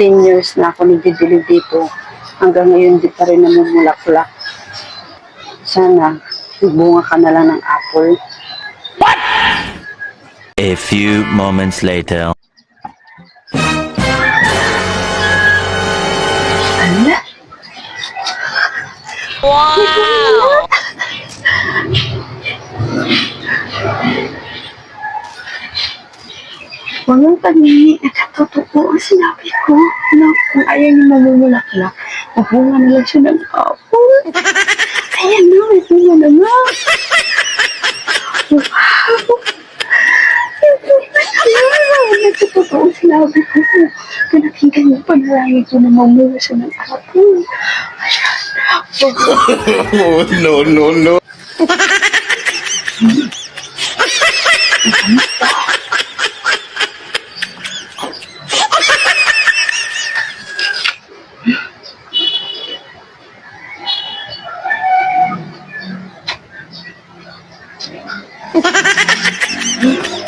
15 years na ako nagdidilig dito. Hanggang ngayon, di pa rin namumulaklak. Sana, magbunga ka na lang ng apple. A few moments later. Ala? Wow! Walang panini. Totoo ang sinabi ko. Na kung ayaw niya mamumulaklak, magbunga na lang siya ng apple. Ayan na, may bunga na nga. Wow! Nagtotoo ang sinabi ko. Nakita niyo panalangin ko na mamunga siya ng apple. Ayan. Oh, no, no, no. Ha ha ha ha!